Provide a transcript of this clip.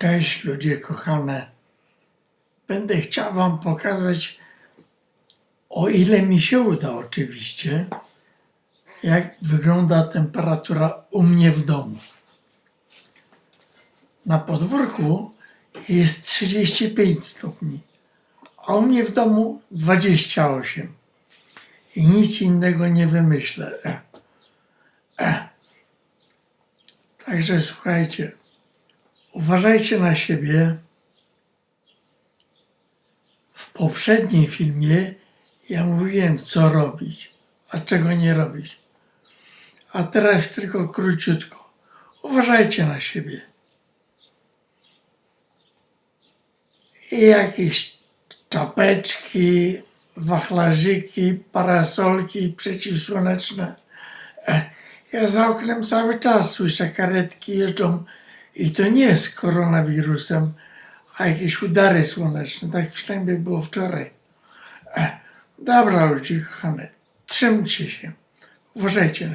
Cześć ludzie kochane. Będę chciał Wam pokazać, o ile mi się uda oczywiście, jak wygląda temperatura u mnie w domu. Na podwórku jest 35 stopni, a u mnie w domu 28. I nic innego nie wymyślę. E. E. Także słuchajcie, uważajcie na siebie. W poprzednim filmie ja mówiłem, co robić, a czego nie robić. A teraz tylko króciutko. Uważajcie na siebie. I jakieś czapeczki, wachlarzyki, parasolki przeciwsłoneczne. E, Ja za oknem cały czas słyszę karetki jeżdżą i to nie z koronawirusem, a jakieś udary słoneczne. Tak przynajmniej było wczoraj. E, Dobra ludzie kochane, trzymcie się. Uważajcie